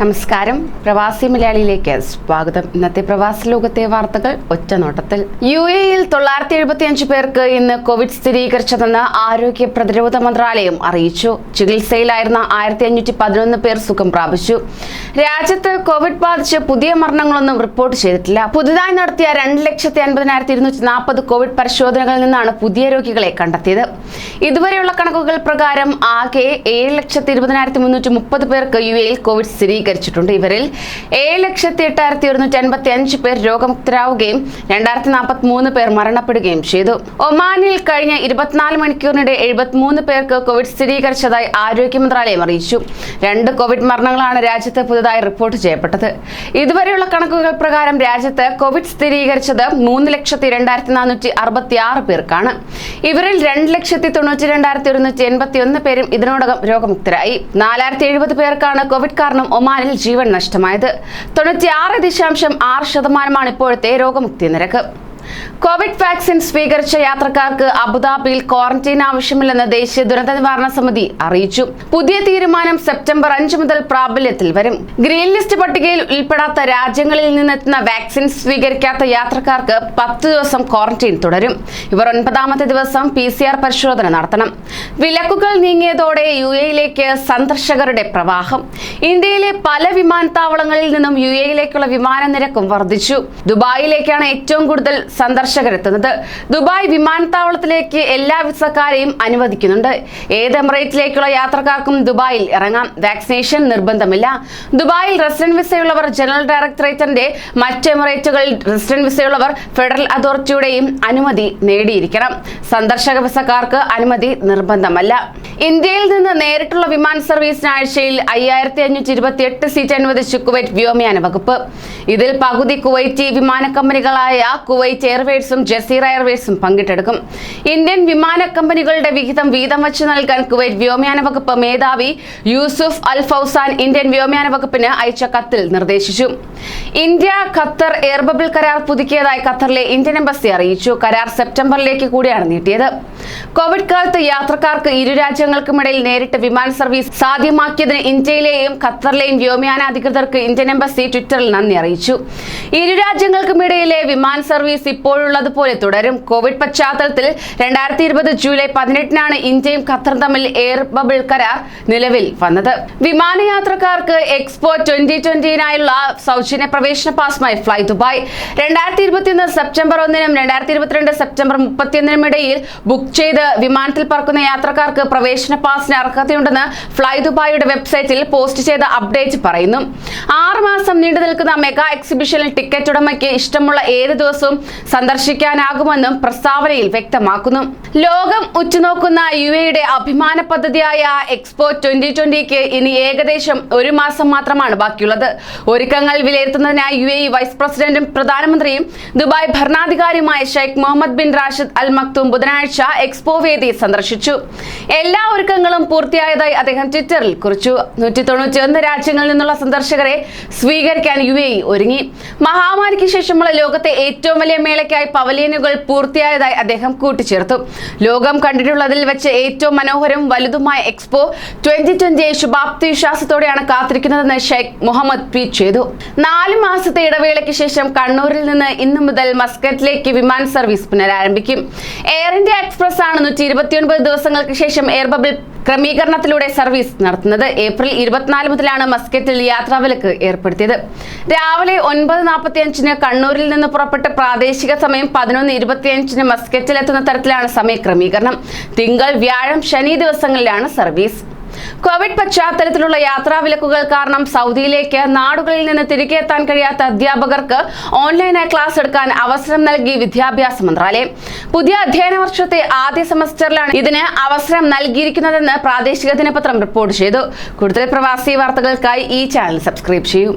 നമസ്കാരം. പ്രവാസി മലയാളിയിലേക്ക് സ്വാഗതം. ഇന്നത്തെ പ്രവാസി ലോകത്തെ വാർത്തകൾ ഒറ്റ നോട്ടത്തിൽ. യു എയിൽ തൊള്ളായിരത്തി എഴുപത്തി അഞ്ച് പേർക്ക് ഇന്ന് കോവിഡ് സ്ഥിരീകരിച്ചതെന്ന് ആരോഗ്യ പ്രതിരോധ മന്ത്രാലയം അറിയിച്ചു. ചികിത്സയിലായിരുന്ന ആയിരത്തി അഞ്ഞൂറ്റി പതിനൊന്ന് പേർ സുഖം പ്രാപിച്ചു. രാജ്യത്ത് കോവിഡ് ബാധിച്ച് പുതിയ മരണങ്ങളൊന്നും റിപ്പോർട്ട് ചെയ്തിട്ടില്ല. പുതുതായി നടത്തിയ രണ്ട് ലക്ഷത്തി അൻപതിനായിരത്തി ഇരുന്നൂറ്റി നാൽപ്പത് കോവിഡ് പരിശോധനകളിൽ നിന്നാണ് പുതിയ രോഗികളെ കണ്ടെത്തിയത്. ഇതുവരെയുള്ള കണക്കുകൾ പ്രകാരം ആകെ ഏഴ് ലക്ഷത്തി ഇരുപതിനായിരത്തി മുന്നൂറ്റി മുപ്പത് പേർക്ക് യു എയിൽ കോവിഡ് സ്ഥിരീകരിച്ചിട്ടുണ്ട് ഇവരിൽ ഏഴ് ലക്ഷത്തി എട്ടായിരത്തി ഒരുന്നൂറ്റി അൻപത്തി അഞ്ച് പേർ രോഗമുക്തരാവുകയും രണ്ടായിരത്തി നാൽപ്പത്തി മൂന്ന് പേർ മരണപ്പെടുകയും ചെയ്തു. ഒമാനിൽ കഴിഞ്ഞ ഇരുപത്തിനാല് മണിക്കൂറിനിടെ എഴുപത്തിമൂന്ന് പേർക്ക് കോവിഡ് സ്ഥിരീകരിച്ചതായി ആരോഗ്യ മന്ത്രാലയം അറിയിച്ചു. രണ്ട് കോവിഡ് മരണങ്ങളാണ് രാജ്യത്ത് പുതുതായി റിപ്പോർട്ട് ചെയ്യപ്പെട്ടത്. ഇതുവരെയുള്ള കണക്കുകൾ പ്രകാരം രാജ്യത്ത് കോവിഡ് സ്ഥിരീകരിച്ചത് മൂന്ന് ലക്ഷത്തി രണ്ടായിരത്തി നാനൂറ്റി അറുപത്തി ആറ് പേർക്കാണ്. ഇവരിൽ രണ്ട് ലക്ഷത്തി തൊണ്ണൂറ്റി രണ്ടായിരത്തി ഒരുന്നൂറ്റി എൺപത്തി ഒന്ന് പേരും ഇതിനോടകം രോഗമുക്തരായി. നാലായിരത്തി എഴുപത് പേർക്കാണ് കോവിഡ് കാരണം ഒമാനിൽ ജീവൻ നഷ്ടമായത്. തൊണ്ണൂറ്റി ആറ് ദശാംശം ആറ് ശതമാനമാണ് ഇപ്പോഴത്തെ രോഗമുക്തി നിരക്ക്. കോവിഡ് വാക്സിൻ സ്വീകരിച്ച യാത്രക്കാർക്ക് അബുദാബിയിൽ ക്വാറന്റൈൻ ആവശ്യമില്ലെന്ന് ദേശീയ ദുരന്ത നിവാരണ സമിതി അറിയിച്ചു. പുതിയ തീരുമാനം സെപ്റ്റംബർ അഞ്ച് മുതൽ പ്രാബല്യത്തിൽ വരും. ഗ്രീൻ ലിസ്റ്റ് പട്ടികയിൽ ഉൾപ്പെടാത്ത രാജ്യങ്ങളിൽ നിന്നെത്തുന്ന വാക്സിൻ സ്വീകരിക്കാത്ത യാത്രക്കാർക്ക് പത്ത് ദിവസം ക്വാറന്റൈൻ തുടരും. ഇവർ ഒൻപതാമത്തെ ദിവസം പി സി ആർ പരിശോധന നടത്തണം. വിലക്കുകൾ നീങ്ങിയതോടെ യു എയിലേക്ക് സന്ദർശകരുടെ പ്രവാഹം. ഇന്ത്യയിലെ പല വിമാനത്താവളങ്ങളിൽ നിന്നും യു എയിലേക്കുള്ള വിമാന നിരക്കും വർദ്ധിച്ചു. ദുബായിലേക്കാണ് ഏറ്റവും കൂടുതൽ സന്ദർശകരെത്തുന്നത്. ദുബായ് വിമാനത്താവളത്തിലേക്ക് എല്ലാ വിസക്കാരെയും അനുവദിക്കുന്നുണ്ട്. ഏത് എമിറേറ്റിലേക്കുള്ള യാത്രക്കാർക്കും ദുബായിൽ ഇറങ്ങാം. വാക്സിനേഷൻ നിർബന്ധമില്ല. ദുബായിൽ റെസിഡന്റ് വിസയുള്ളവർ ജനറൽ ഡയറക്ടറേറ്റിന്റെ മറ്റ് എമിറേറ്റുകളിൽ റെസിഡന്റ് വിസയുള്ളവർ ഫെഡറൽ അതോറിറ്റിയുടെയും അനുമതി നേടിയിരിക്കണം. സന്ദർശക വിസക്കാർക്ക് അനുമതി നിർബന്ധമല്ല. ഇന്ത്യയിൽ നിന്ന് നേരിട്ടുള്ള വിമാന സർവീസിന് ആഴ്ചയിൽ അയ്യായിരത്തി അഞ്ഞൂറ്റി ഇരുപത്തി എട്ട് സീറ്റ് അനുവദിച്ചു കുവൈറ്റ് വ്യോമയാന വകുപ്പ്. ഇതിൽ പകുതി കുവൈറ്റി വിമാന കമ്പനികളായ കുവൈറ്റ് എയർവേസും ജസീറ എയർവേസും പങ്കിട്ടെടുക്കും. ഇന്ത്യൻ വിമാന കമ്പനികളുടെ വിഹിതം വീതം വച്ച് നൽകാൻ കുവൈറ്റ് വ്യോമയാന വകുപ്പ് മേധാവി യൂസുഫ് അൽ ഫൗസാൻ ഇന്ത്യൻ വ്യോമയാന വകുപ്പിന് അയച്ച കത്തിൽ നിർദ്ദേശിച്ചു. ഇന്ത്യ ഖത്തർ എയർ ബബിൾ കരാർ പുതുക്കിയതായി ഖത്തറിലെ ഇന്ത്യൻ എംബസി അറിയിച്ചു. കരാർ സെപ്റ്റംബറിലേക്ക് കൂടിയാണ് നീട്ടിയത്. കോവിഡ് കാലത്ത് യാത്രക്കാർക്ക് ഇരു രാജ്യങ്ങൾക്കുമിടയിൽ നേരിട്ട് വിമാന സർവീസ് സാധ്യമാക്കിയതിന് ഇന്ത്യയിലെയും ഖത്തറിലെയും വ്യോമയാന അധികൃതർക്ക് ഇന്ത്യൻ എംബസി ട്വിറ്ററിൽ നന്ദി അറിയിച്ചു. ഇരു രാജ്യങ്ങൾക്കുമിടയിലെ വിമാന സർവീസ് ഇപ്പോഴുള്ളതുപോലെ തുടരും. കോവിഡ് പശ്ചാത്തലത്തിൽ രണ്ടായിരത്തി ഇരുപത് ജൂലൈ പതിനെട്ടിനാണ് ഇന്ത്യയും ഖത്തറും തമ്മിൽ എയർ ബബിൾ കരാർ നിലവിൽ വന്നത്. വിമാനയാത്രക്കാർക്ക് എക്സ്പോ ട്വന്റി ട്വന്റിനായുള്ള സൗജന്യ പ്രവേശന പാസുമായി ഫ്ലൈ ദുബായ്. രണ്ടായിരത്തി ഇരുപത്തിയൊന്ന് സെപ്റ്റംബർ ഒന്നിനും രണ്ടായിരത്തി ഇരുപത്തിരണ്ട് സെപ്റ്റംബർ മുപ്പത്തിയൊന്നിനും ഇടയിൽ ബുക്ക് ചെയ്ത് വിമാനത്തിൽ പറക്കുന്ന യാത്രക്കാർക്ക് പ്രവേശന പാസിന് അർഹതയുണ്ടെന്ന് ഫ്ലൈ ദുബായിയുടെ വെബ്സൈറ്റിൽ പോസ്റ്റ് ചെയ്ത അപ്ഡേറ്റ് പറയുന്നു. ആറ് മാസം നീണ്ടു നിൽക്കുന്ന മെഗാ എക്സിബിഷനിൽ ടിക്കറ്റ് ഉടമയ്ക്ക് ഇഷ്ടമുള്ള ഏത് ദിവസവും സന്ദർശിക്കാനാകുമെന്നും പ്രസ്താവനയിൽ വ്യക്തമാക്കുന്നു. ലോകം ഉറ്റുനോക്കുന്ന യു എയുടെ അഭിമാന പദ്ധതിയായ എക്സ്പോ ട്വന്റി ട്വന്റിക്ക് ഇനി ഏകദേശം ഒരു മാസം മാത്രമാണ് ബാക്കിയുള്ളത്. ഒരുക്കങ്ങൾ വിലയിരുത്തുന്നതിനായി യു എ വൈസ് പ്രസിഡന്റും പ്രധാനമന്ത്രിയും Dubai ഭരണാധികാരിയുമായ Sheikh Mohammed bin Rashid Al Maktoum ബുധനാഴ്ച എക്സ്പോ വേദി സന്ദർശിച്ചു. എല്ലാ ഒരുക്കങ്ങളും പൂർത്തിയായതായി അദ്ദേഹം ട്വിറ്ററിൽ കുറിച്ചു. നൂറ്റി തൊണ്ണൂറ്റി രാജ്യങ്ങളിൽ നിന്നുള്ള സന്ദർശകരെ സ്വീകരിക്കാൻ യു എ ഒരുങ്ങി. മഹാമാരിക്ക് ശേഷമുള്ള ലോകത്തെ ഏറ്റവും വലിയ മേളയ്ക്കായി പവലിയനുകൾ പൂർത്തിയായതായി അദ്ദേഹം കൂട്ടിച്ചേർത്തു. ലോകം കണ്ടിട്ടുള്ളതിൽ വെച്ച് ഏറ്റവും മനോഹരവും വലുതുമായ എക്സ്പോ ട്വന്റി ട്വന്റി ശുഭാപ്തി വിശ്വാസത്തോടെയാണ് കാത്തിരിക്കുന്നതെന്ന് ഷെയ്ഖ് മുഹമ്മദ് ട്വീറ്റ് ചെയ്തു. നാല് മാസത്തെ ഇടവേളയ്ക്ക് ശേഷം കണ്ണൂരിൽ നിന്ന് ഇന്നു മുതൽ മസ്കറ്റിലേക്ക് വിമാന സർവീസ് പുനരാരംഭിക്കും. എയർ ഇന്ത്യ എക്സ്പ്രസ് ആണ് നൂറ്റി ഇരുപത്തിയൊൻപത് ദിവസങ്ങൾക്ക് ശേഷം എയർ ബബിൾ ക്രമീകരണത്തിലൂടെ സർവീസ് നടത്തുന്നത്. ഏപ്രിൽ ഇരുപത്തിനാല് മുതലാണ് മസ്കറ്റിൽ യാത്രാവിലക്ക് ഏർപ്പെടുത്തിയത്. രാവിലെ ഒൻപത് നാൽപ്പത്തി അഞ്ചിന് കണ്ണൂരിൽ നിന്ന് പുറപ്പെട്ട് പ്രാദേശിക സമയം പതിനൊന്ന് ഇരുപത്തിയഞ്ചിന് മസ്കറ്റിൽ എത്തുന്ന തരത്തിലാണ് സമയക്രമീകരണം. തിങ്കൾ വ്യാഴം ശനി ദിവസങ്ങളിലാണ് സർവീസ്. കോവിഡ് പശ്ചാത്തലത്തിലുള്ള യാത്രാ വിലക്കുകൾ കാരണം സൗദിയിലേക്ക് നാടുകളിൽ നിന്ന് തിരികെ എത്താൻ കഴിയാത്ത അധ്യാപകർക്ക് ഓൺലൈനായി ക്ലാസ് എടുക്കാൻ അവസരം നൽകി വിദ്യാഭ്യാസ മന്ത്രാലയം. പുതിയ അധ്യയന വർഷത്തെ ആദ്യ സെമസ്റ്ററിലാണ് ഇതിന് അവസരം നൽകിയിരിക്കുന്നതെന്ന് പ്രാദേശിക ദിനപത്രം റിപ്പോർട്ട് ചെയ്തു. കൂടുതൽ പ്രവാസി വാർത്തകൾക്കായി ഈ ചാനൽ സബ്സ്ക്രൈബ് ചെയ്യൂ.